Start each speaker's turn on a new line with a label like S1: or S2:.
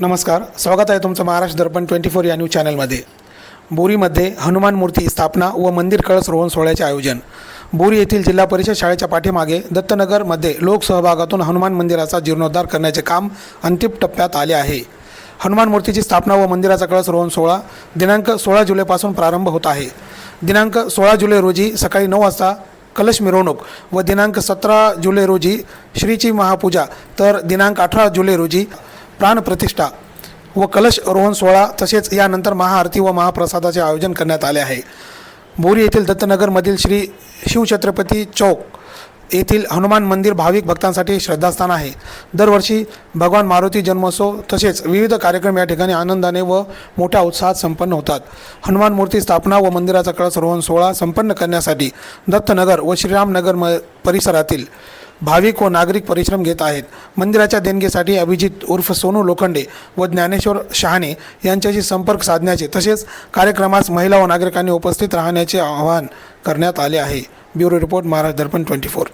S1: नमस्कार स्वागत आहे तुमचं महाराष्ट्र दर्पण ट्वेंटी फोर या न्यूज चॅनलमध्ये. बोरीमध्ये हनुमान मूर्ती स्थापना व मंदिर कळस रोहन सोहळ्याचे आयोजन. बोरी येथील जिल्हा परिषद शाळेच्या पाठीमागे दत्तनगरमध्ये लोकसहभागातून हनुमान मंदिराचा जीर्णोद्धार करण्याचे काम अंतिम टप्प्यात आले आहे. हनुमान मूर्तीची स्थापना व मंदिराचा कळस रोहन सोहळा दिनांक सोळा जुलैपासून प्रारंभ होत आहे. दिनांक सोळा जुलै रोजी सकाळी नऊ वाजता कलश मिरवणूक व दिनांक सतरा जुलै रोजी श्रीची महापूजा तर दिनांक अठरा जुलै रोजी प्राणप्रतिष्ठा व कलश रोहन सोहळा तसेच यानंतर महाआरती व महाप्रसादाचे आयोजन करण्यात आले आहे. बोरी येथील दत्तनगरमधील श्री शिवछत्रपती चौक येथील हनुमान मंदिर भाविक भक्तांसाठी श्रद्धास्थान आहे. दरवर्षी भगवान मारुती जन्मोत्सव तसेच विविध कार्यक्रम या ठिकाणी आनंदाने व मोठ्या उत्साहात संपन्न होतात. हनुमान मूर्ती स्थापना व मंदिराचा कळस रोहन सोहळा संपन्न करण्यासाठी दत्तनगर व श्रीरामनगर म परिसरातील भाविक व नागरिक परिश्रम घेत आहेत. मंदिराच्या देणगीसाठी अभिजित उर्फ सोनू लोखंडे व ज्ञानेश्वर शहाणे यांच्याशी संपर्क साधण्याचे तसेच कार्यक्रमास महिला व नागरिकांनी उपस्थित राहण्याचे आवाहन करण्यात आले आहे. Bureau report Maharashtra Darpan twenty four.